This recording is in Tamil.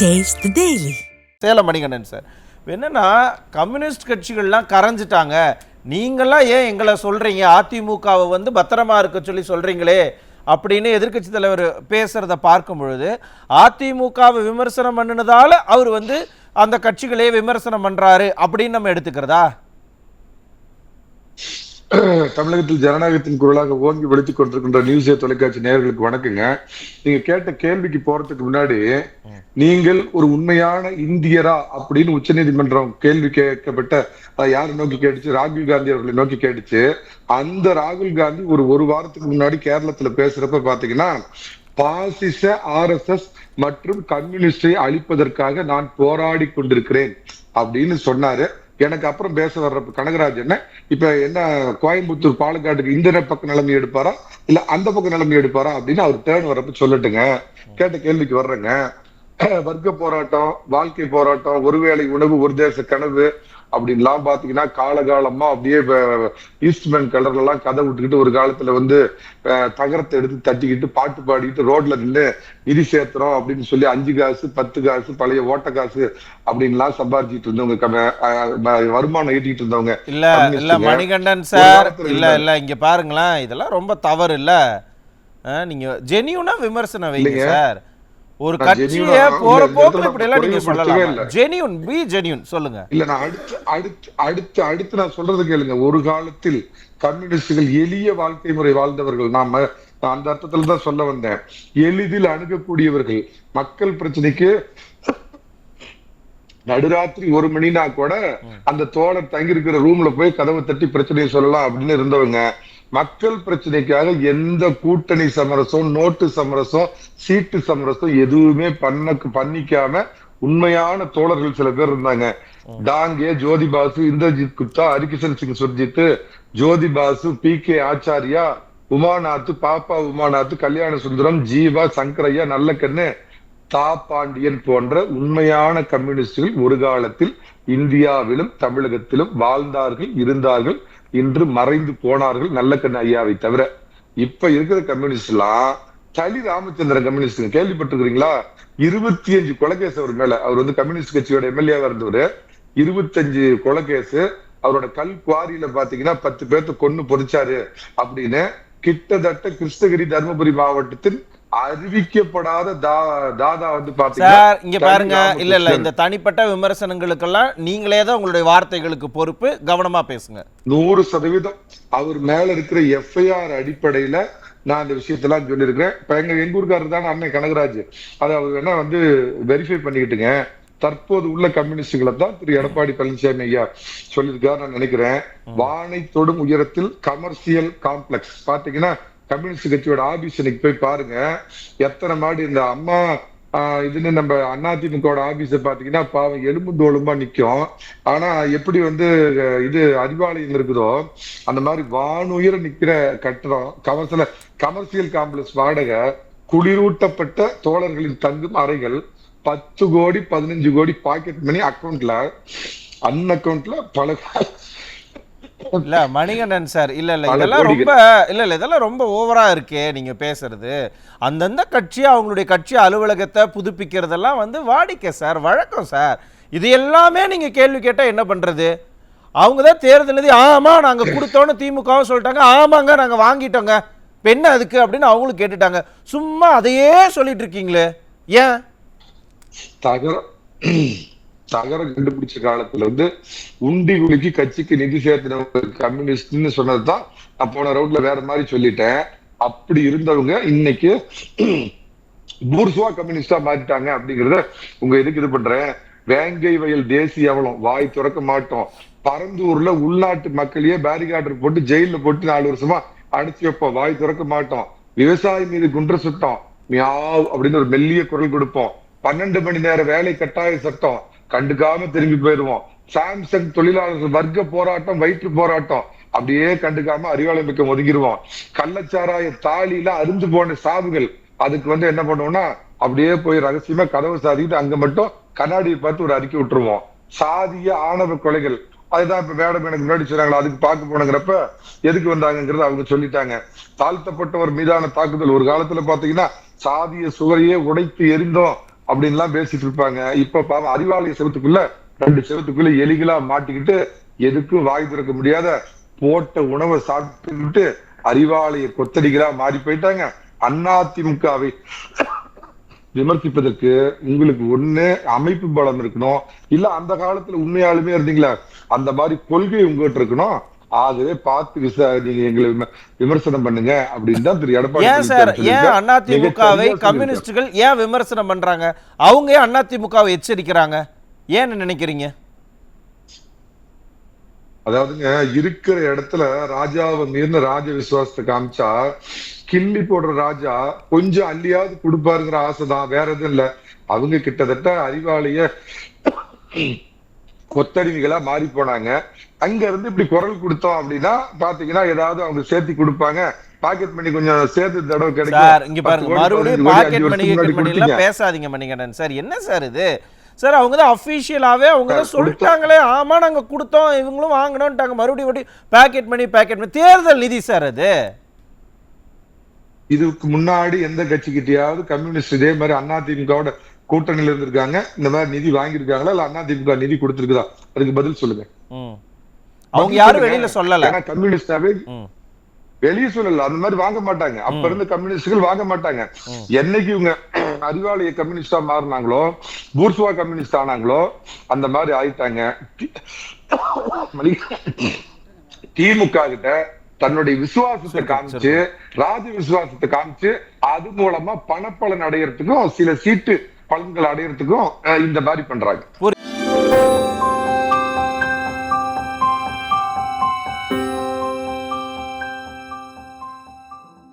Taste daily Salem Manikandan sir. என்னன்னா கம்யூனிஸ்ட் கட்சிகள்லாம் கரைஞ்சிட்டாங்க. நீங்களாம் ஏன் எங்களை சொல்றீங்க? அதிமுகவை வந்து பத்திரமா இருக்க சொல்லி சொல்றீங்களே அப்படின்னு எதிர்க்கட்சி தலைவர் பேசுறத பார்க்கும் பொழுது அதிமுகவை விமர்சனம் பண்ணினதால அவர் வந்து அந்த கட்சிகளே விமர்சனம் பண்றாரு அப்படின்னு நம்ம எடுத்துக்கிறதா? தமிழகத்தில் ஜனநாயகத்தின் குரலாக ஓங்கி வெளுத்துக் கொண்டிருக்கின்ற நியூஸ் தொலைக்காட்சி நேயர்களுக்கு வணக்கங்க. நீங்க கேட்ட கேள்விக்கு போறதுக்கு முன்னாடி நீங்கள் ஒரு உண்மையான இந்தியரா அப்படின்னு உச்சநீதிமன்றம் கேள்வி கேட்கப்பட்ட யாரை நோக்கி கேட்டுச்சு? ராகுல் காந்தி அவர்களை நோக்கி கேட்டுச்சு. அந்த ராகுல் காந்தி ஒரு ஒரு வாரத்துக்கு முன்னாடி கேரளத்துல பேசுறப்ப பாத்தீங்கன்னா பாசிச ஆர்எஸ்எஸ் மற்றும் கம்யூனிஸ்டை அழிப்பதற்காக நான் போராடி கொண்டிருக்கிறேன் அப்படின்னு சொன்னாரு. எனக்கு அப்புறம் பேச வர்றப்ப கனகராஜன் இப்ப என்ன கோயம்புத்தூர் பாலக்காட்டுக்கு இந்த பக்கம் நிலைமை எடுப்பாரா? இல்ல அந்த பக்கம் நிலைமை எடுப்பாரா அப்படின்னு அவர் டேர்ன் வரப்ப சொல்லட்டுங்க. கேட்ட கேள்விக்கு வர்றேங்க. வர்க்க போராட்டம் வாழ்க்கை போராட்டம் ஒருவேளை உணவு ஒரு தேச கனவு அப்படின்லாம் பாத்தீங்கன்னா காலகாலமா அப்படியே ஈஸ்ட்மேன் கலர்ல எல்லாம் கதை விட்டுக்கிட்டு ஒரு காலத்துல வந்து தகரத்தை எடுத்து தட்டிக்கிட்டு பாட்டு பாடிக்கிட்டு ரோட்ல நின்று நிதி சேர்த்துறோம் அப்படின்னு சொல்லி அஞ்சு காசு பத்து காசு பழைய ஓட்ட காசு அப்படின்லாம் சம்பாதிச்சிட்டு இருந்தவங்க வருமானம் ஈட்டிட்டு இருந்தவங்க இல்ல இல்ல. மணிகண்டன் சார் இல்ல. இல்ல இங்க பாருங்களேன் இதெல்லாம் ரொம்ப தவறு இல்ல நீங்க ஜெனியூனா விமர்சனம் வைங்க. சார் ஒரு கட்சியை போற போக்குல இப்படி எல்லாம் நீங்க சொல்லலாம். ஜெனியூன் பி ஜெனியூன் சொல்லுங்க. இல்ல நான் அடுத்து அடுத்து அடுத்து அடுத்து நான் சொல்றது கேளுங்க. ஒரு காலத்தில் கம்யூனிஸ்டுகள் எளிய வாழ்க்கை முறை வாழ்ந்தவர்கள். நாம நான் அந்த அர்த்தத்துல தான் சொல்ல வந்தேன். எளிதில் அணுகக்கூடியவர்கள். மக்கள் பிரச்சனைக்கு நடுராத்திரி ஒரு மணினா கூட அந்த தோழர் தங்கி இருக்கிற ரூம்ல போய் கதவை தட்டி பிரச்சனையை சொல்லலாம் அப்படின்னு இருந்தவங்க. மக்கள் பிரச்சனைக்காக எந்த கூட்டணி சமரசம் நோட்டு சமரசம் சீட்டு சமரசம் எதுவுமே பண்ண பண்ணிக்காம உண்மையான தோழர்கள் சில பேர் இருந்தாங்க. டாங்கே ஜோதி பாசு இந்திரஜித் குப்தா ஹரிகிஷன் சிங் சுர்ஜித் ஜோதி பாசு பி கே ஆச்சாரியா உமாநாத் பாப்பா உமாநாத் கல்யாண சுந்தரம் ஜீவா சங்கரையா நல்லக்கண்ணு தா பாண்டியன் போன்ற உண்மையான கம்யூனிஸ்டுகள் ஒரு காலத்தில் இந்தியாவிலும் தமிழகத்திலும் வாழ்ந்தார்கள் இருந்தார்கள் இன்று மறைந்து போனார்கள் நல்லக்கண்ணு ஐயாவை தவிர. இப்ப இருக்கிற கம்யூனிஸ்ட் எல்லாம் தலி ராமச்சந்திரன் கம்யூனிஸ்ட் கேள்விப்பட்டிருக்கிறீங்களா? இருபத்தி அஞ்சு கொலைகேஸ் அவர் மேல. அவர் வந்து கம்யூனிஸ்ட் கட்சியோட எம்எல்ஏவா இருந்தவர். இருபத்தஞ்சு கொலைகேஸ் அவரோட கல் குவாரியில பாத்தீங்கன்னா பத்து பேர்த்த கொன்னு பொறிச்சாரு அப்படின்னு கிட்டத்தட்ட கிருஷ்ணகிரி தருமபுரி மாவட்டத்தின் அறிவிக்கப்படாத தாதா வந்து சார் இங்க பாருங்க. இல்ல இல்ல. இந்த தனிப்பட்ட விமர்சனங்களுக்கெல்லாம் நீங்களே தான் உங்களுடைய வார்த்தைகளுக்கு பொறுப்பு. கவனமா பேசுங்க. நூறு சதவீதம். அவர் மேல இருக்கிற எஃப்ஐஆர் அடிப்படையில நான் இந்த விஷயத்தெல்லாம் சொல்லியிருக்கிறேன். இப்ப எங்க எங்க ஊருக்காரர் தான் அண்ணன் கனகராஜ். அதை அவர் வேணா வந்து வெரிஃபை பண்ணிக்கிட்டுங்க. தற்போது உள்ள கம்யூனிஸ்டுகளை தான் திரு. எடப்பாடி பழனிசாமி ஐயா சொல்லியிருக்காரு நான் நினைக்கிறேன். வானை தொடும் உயரத்தில் கமர்ஷியல் காம்ப்ளெக்ஸ் பாத்தீங்கன்னா கம்யூனிஸ்ட் கட்சியோட ஆபீஸ் இன்னைக்கு போய் பாருங்க. எத்தனை மாடி இந்த அம்மா இதுன்னு நம்ம அதிமுகவோட ஆபீஸ பாத்தீங்கன்னா பாவம் எலும்பு தோலுமா நிக்கும். ஆனா எப்படி வந்து இது அறிவாலயம் இருக்குதோ அந்த மாதிரி வானுயிரை நிக்கிற கட்டடம் கமர்சியல் கமர்ஷியல் காம்ப்ளெக்ஸ் வாடகை குளிரூட்டப்பட்ட தோழர்களின் தங்கும் அறைகள் பத்து கோடி பதினஞ்சு கோடி பாக்கெட் மணி அக்கௌண்ட்ல அன் அக்கௌண்ட்ல பல இல்ல மணிகண்டன் சார் இல்ல இல்ல இதெல்லாம். ரொம்ப இல்ல இல்ல இதெல்லாம் ரொம்ப ஓவரா இருக்கே நீங்க பேசுறது. அந்தந்த கட்சி அவங்களுடைய கட்சி அலுவலகத்தை புதுப்பிக்கிறதெல்லாம் வந்து வாடிக்கை சார் வழக்கம் சார் இது எல்லாமே நீங்க கேள்வி கேட்டா என்ன பண்றது? அவங்க தான் தேர்தல் ஆமா நாங்க கொடுத்தோன்னு திமுகவும் சொல்லிட்டாங்க ஆமாங்க நாங்க வாங்கிட்டோங்க. என்ன அதுக்கு அப்படின்னு அவங்களும் கேட்டுட்டாங்க. சும்மா அதையே சொல்லிட்டு இருக்கீங்களே? ஏன்? தகரம் கண்டுபிடிச்ச காலத்துல வந்து உண்டி குலுக்கி கட்சிக்கு நிதி சேர்த்தினவங்க கம்யூனிஸ்ட்னு சொன்னதுதான் நான் போன ரவுண்ட்ல வேற மாதிரி சொல்லிட்டேன். அப்படி இருந்தவங்க இன்னைக்கு பூர்சுவா கம்யூனிஸ்டா மாறிட்டாங்க அப்படிங்கறத உங்க இதுக்கு இது பண்றேன்? வேங்கை வயல் தேசிய அவலம் வாய் திறக்க மாட்டோம். பரந்தூர்ல உள்நாட்டு மக்களையே பேரிகார்டர் போட்டு ஜெயில போட்டு நாலு வருஷமா அடிச்சு வைப்போம். வாய் திறக்க மாட்டோம். விவசாயி மீது குன்ற சுட்டம். மியாவ் அப்படின்னு ஒரு மெல்லிய குரல் கொடுப்போம். பன்னெண்டு மணி நேர வேலை கட்டாய சட்டம். கண்டுக்காம திரும்பி போயிருவோம் சாம்சங் தொழிலாளர்கள் வர்க்க போராட்டம் வயிற்று போராட்டம். அப்படியே கண்டுக்காம அறிவாலயம் மிக்க ஒதுங்கிடுவோம். கள்ளச்சாராய தாலியில அருந்து போன சாவுகள். அதுக்கு வந்து என்ன பண்ணுவோம்னா அப்படியே போய் ரகசியமா கதவு சாதிக்கிட்டு அங்க மட்டும் கண்ணாடியை பார்த்து ஒரு அறிக்கை விட்டுருவோம். சாதிய ஆணவ கொலைகள். அதுதான் இப்ப மேடம் எனக்கு முன்னாடி சொன்னாங்களா அதுக்கு பார்க்க போனங்கிறப்ப எதுக்கு வந்தாங்கங்கிறத அவங்க சொல்லிட்டாங்க. தாழ்த்தப்பட்டவர் மீதான தாக்குதல் ஒரு காலத்துல பாத்தீங்கன்னா சாதிய சுவரையே உடைத்து எரிந்தோம். அப்படின்லாம் பேசிட்டு இருப்பாங்க. இப்ப பாவம் அறிவாலய செவத்துக்குள்ள ரெண்டு செவத்துக்குள்ள எலிகளா மாட்டிக்கிட்டு எதுக்கும் வாய் திறக்க முடியாத போட்ட உணவை சாப்பிட்டுக்கிட்டு அறிவாலய கொத்தடிகளா மாறி போயிட்டாங்க. அதிமுகவை விமர்சிப்பதற்கு உங்களுக்கு ஒண்ணு அமைப்பு பலம் இருக்கணும். இல்ல அந்த காலத்துல உண்மையாலுமே இருந்தீங்களா? அந்த மாதிரி கொள்கை உங்ககிட்ட இருக்கணும். ஆகவே பார்த்து விசா நீங்க எங்களை விம- விமர்சனம் பண்ணுங்க அப்படின்னு தான் திரு எடப்பாடி ஏன் சார்? ஏன். அதிமுகவை. கம்யூனிஸ்டுகள் ஏன் விமர்சனம் பண்றாங்க? அவங்க ஏன் அதிமுகவை எச்சரிக்கிறாங்க? ஏன்னு நினைக்கிறீங்க? அதாவதுங்க இருக்கிற இடத்துல ராஜாவை மீறின ராஜ விசுவாசத்தை காமிச்சா கிள்ளி போடுற ராஜா கொஞ்சம் அள்ளியாவது கொடுப்பாருங்கிற ஆசைதான். வேற எதுவும் இல்ல. அவங்க கிட்டத்தட்ட அறிவாலய கொத்தடிமைகளா மாறி போனாங்க. அங்க இருந்து இப்படி குரல் கொடுத்தோம் அப்படின்னா பாத்தீங்கன்னா ஏதாவது அவங்க சேர்த்து கொடுப்பாங்க. பாக்கெட் பண்ணி கொஞ்சம் சேர்த்து தடவை கிடைக்கும். இங்க பாருங்க மறுபடியும் பாக்கெட் மணி மணி. பேசாதீங்க மணிகண்டன். சார் என்ன சார் இது? சார் அவங்க தான் அஃபிஷியலாவே அவங்க தான் சொல்லிட்டாங்களே ஆமா நாங்க கொடுத்தோம் இவங்களும் வாங்கணும்ட்டாங்க மறுபடியும் மறுபடியும் பாக்கெட் மணி பாக்கெட் மணி. தேர்தல் நிதி சார் அது. இதுக்கு முன்னாடி எந்த கட்சிக்கிட்டயாவது கம்யூனிஸ்ட் இதே மாதிரி அதிமுகவோட கூட்டணியில இருந்திருக்காங்க. இந்த மாதிரி நிதி வாங்கியிருக்காங்களா? இல்ல அதிமுக நிதி கொடுத்திருக்குதா? அதுக்கு பதில் சொல்லுங்க. அவங்க யாரும். வெளியில சொல்லல. ஏன்னா கம்யூனிஸ்டாவே. வெளியே சொல்லல. அந்த மாதிரி வாங்க மாட்டாங்க. அப்ப இருந்த கம்யூனிஸ்டுகள் வாங்க மாட்டாங்க. என்னைக்கு இவங்க அறிவாலய கம்யூனிஸ்டா மாறினாங்களோ பூர்சுவா கம்யூனிஸ்ட் ஆனாங்களோ அந்த மாதிரி ஆயிட்டாங்க. திமுக கிட்ட தன்னுடைய விசுவாசத்தை காமிச்சு ராஜ விசுவாசத்தை காமிச்சு அது மூலமா பணப்பலன் அடையறதுக்கும் சில சீட்டு பலன்கள் அடையிறதுக்கும் இந்த மாதிரி பண்றாங்க.